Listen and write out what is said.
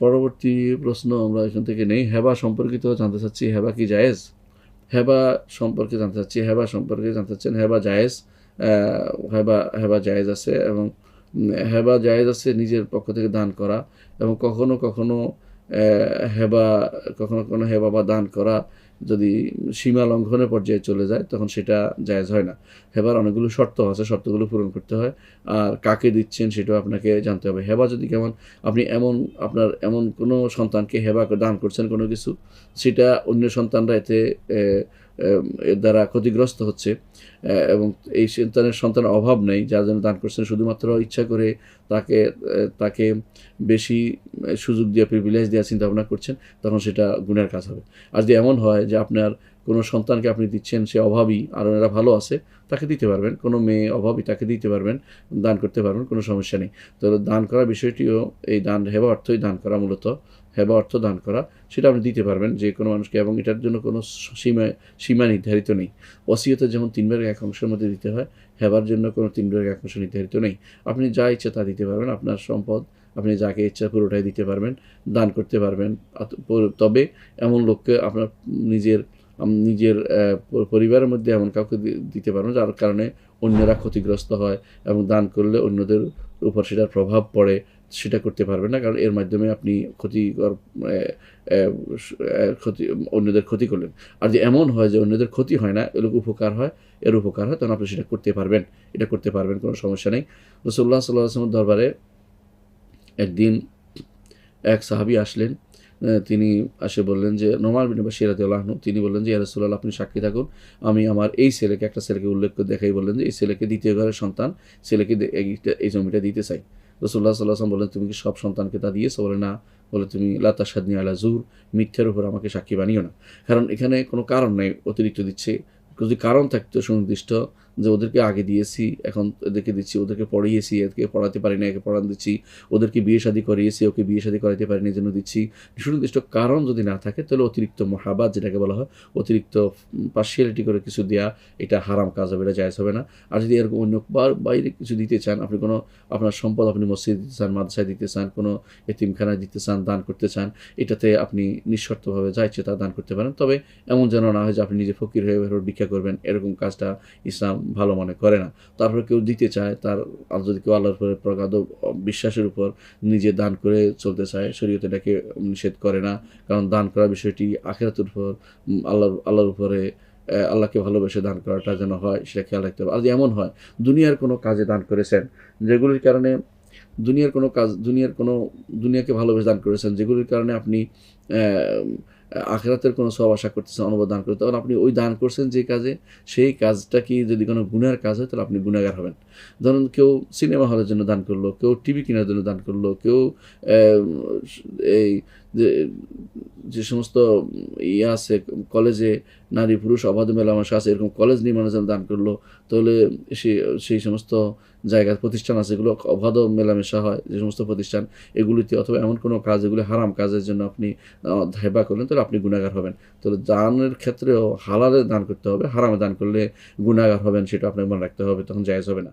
পরবর্তী প্রশ্ন আমরা এখান থেকে নেই। হেবা সম্পর্কিত জানতে চাচ্ছি, হেবা কি জায়েজ? হেবা সম্পর্কে জানতে চাচ্ছি, হেবা সম্পর্কে জানতে চাচ্ছেন, হেবা জায়েজ হেবা হেবা জায়েজ আছে এবং হেবা জায়েজ আছে নিজের পক্ষ থেকে দান করা এবং কখনো কখনো হেবা, কখনো কোনো হেবা বা দান করা যদি সীমা লঙ্ঘনের পর্যায়ে চলে যায়, তখন সেটা জায়জ হয় না। হেবার অনেকগুলো শর্ত আছে, শর্তগুলো পূরণ করতে হয়। আর কাকে দিচ্ছেন সেটাও আপনাকে জানতে হবে। হেবা যদি কেমন, আপনি এমন আপনার এমন কোনো সন্তানকে হেবা দান করছেন কোনো কিছু, সেটা অন্য সন্তানরা এতে এর দ্বারা ক্ষতিগ্রস্ত হচ্ছে। এবং এই সন্তানের সন্তানের অভাব নেই, যার জন্য দান করছেন শুধুমাত্র ইচ্ছা করে তাকে তাকে বেশি সুযোগ দিয়ে প্রিভিলেজ দেওয়ার চিন্তা ভাবনা করছেন, তখন সেটা গুণের কাজ হবে। আর যদি এমন হয় যে আপনার কোনো সন্তানকে আপনি দিচ্ছেন, সে অভাবী আর এরা ভালো আছে, তাকে দিতে পারবেন। কোনো মেয়ে অভাবী, তাকে দিতে পারবেন, দান করতে পারবেন, কোনো সমস্যা নেই। তো দান করার বিষয়টিও, এই দান, হেবা অর্থই দান করা মূলত। হেবা অর্থ দান করা, সেটা আপনি দিতে পারবেন যে কোনো মানুষকে, এবং এটার জন্য কোনো সীমা সীমা নির্ধারিত নেই। ওসিয়তের যেমন তিন ভাগের এক অংশের মধ্যে দিতে হয় হেবার জন্য কোনো তিন ভাগের এক অংশ নির্ধারিত নেই। আপনি যা ইচ্ছা তা দিতে পারবেন, আপনার সম্পদ, আপনি যাকে ইচ্ছা পুরোটাই দিতে পারবেন, দান করতে পারবেন। তবে এমন লোককে আপনার নিজের নিজের পরিবারের মধ্যে এমন কাউকে দিতে পারবেন যার কারণে অন্যরা ক্ষতিগ্রস্ত হয়, এবং দান করলে অন্যদের উপর সেটার প্রভাব পড়ে। সেটা করতে পারবেন না, কারণ এর মাধ্যমে আপনি ক্ষতিকর ক্ষতি, অন্যদের ক্ষতি করলেন। আর যে এমন হয় যে অন্যদের ক্ষতি হয় না এর উপকার হয়, এর উপকার হয়, তখন আপনি সেটা করতে পারবেন। এটা করতে পারবেন, কোনো সমস্যা নেই। রসুল্লাহ সাল্লাহ আসলামের দরবারে একদিন এক সাহাবি আসলেন তিনি আসে বললেন যে, নোমান বিন বাশির আনহু, তিনি বললেন যে, ইয়া রাসূলুল্লাহ, আপনি সাক্ষী থাকুন। আমি আমার এই ছেলেকে, একটা ছেলেকে উল্লেখ করে দেখাই বললেন যে, এই ছেলেকে দ্বিতীয় ঘরের সন্তান, ছেলেকে এই জমিটা দিতে চাই। রসুল্লাহ সাল্লাহ আসলাম বললেন, তুমি কি সব সন্তানকে তা দিয়েছ? বলে, না। বলে, তুমি লাতা সাদনি আলা জুর মিথ্যার উপর আমাকে সাক্ষী বানিও না। কারণ এখানে কোনো কারণ নেই, অতিরিক্ত দিচ্ছে যদি কারণ থাকতো সুনির্দিষ্ট, যে ওদেরকে আগে দিয়েছি, এখন এদেরকে দিচ্ছি, ওদেরকে পড়িয়েছি এদেরকে পড়াতে পারি না একে পড়ান দিচ্ছি, ওদেরকে বিয়ে শাদী করিয়েছি, ওকে বিয়ে শাদী করাতে পারিনি এই জন্য দিচ্ছি। সুনির্দিষ্ট কারণ যদি না থাকে, তাহলে অতিরিক্ত মহাবাদ যেটাকে বলা হয়, অতিরিক্ত পার্সিয়ালিটি করে কিছু দেওয়া এটা হারাম কাজ হবে, এটা জায়জ হবে না। আর যদি এরকম অন্য বা- বাইরে কিছু দিতে চান, আপনি কোনো, আপনার সম্পদ আপনি মসজিদ দিতে চান, মাদ্রাসায় দিতে চান, কোনো এতিমখানায় দিতে চান, দান করতে চান, এটাতে আপনি নিঃশর্তভাবে যা ইচ্ছে তা দান করতে পারেন। তবে এমন যেন না হয় যে আপনি নিজে ফকির হয়ে ভিক্ষা করবেন, এরকম কাজটা ইসলাম ভালো মনে করে না। তারপরে কেউ দিতে চায়, তার যদি কেউ আল্লাহর উপরে প্রগাধ বিশ্বাসের উপর নিজে দান করে চলতে চায়, শরীয়ত এটাকে নিষেধ করে না। কারণ দান করার বিষয়টি আখেরাতের উপর আল্লাহর আল্লাহর উপরে আল্লাহকে ভালোবেসে দান করাটা যেন হয়, সেটা খেয়াল রাখতে হবে। আর এমন হয়, দুনিয়ার কোনো কাজে দান করেছেন, যেগুলির কারণে দুনিয়ার কোনো কাজ, দুনিয়ার কোনো দুনিয়াকে ভালোবেসে দান করেছেন, যেগুলির কারণে আপনি আখেরাতের কোনো সব আশা করতেছেন, অনুবাদ দান করতে তখন আপনি ওই দান করছেন যে কাজে, সেই কাজটা কি যদি কোনো গুণের কাজ হয়, তাহলে আপনি গুণাগার হবেন। ধরুন কেউ সিনেমা হলের জন্য দান করল, কেউ টিভি কেনার জন্য দান করল, কেউ এই যে যে সমস্ত ইয়ে আছে, কলেজে নারী পুরুষ, অবাধ মেলামেশা আছে, এরকম কলেজ নির্মাণের জন্য দান করল, তাহলে সেই সেই সমস্ত জায়গা, প্রতিষ্ঠান আছে, এগুলো অবাধ মেলামেশা হয় যে সমস্ত প্রতিষ্ঠান এগুলিতে, অথবা এমন কোনো কাজ, এগুলি হারাম কাজের জন্য আপনি হেবা করলেন, তাহলে আপনি গুণাগার হবেন। তাহলে দানের ক্ষেত্রেও হালালে দান করতে হবে, হারামে দান করলে গুণাগার হবেন, সেটা আপনাকে মনে রাখতে হবে, তখন জায়জ হবে না।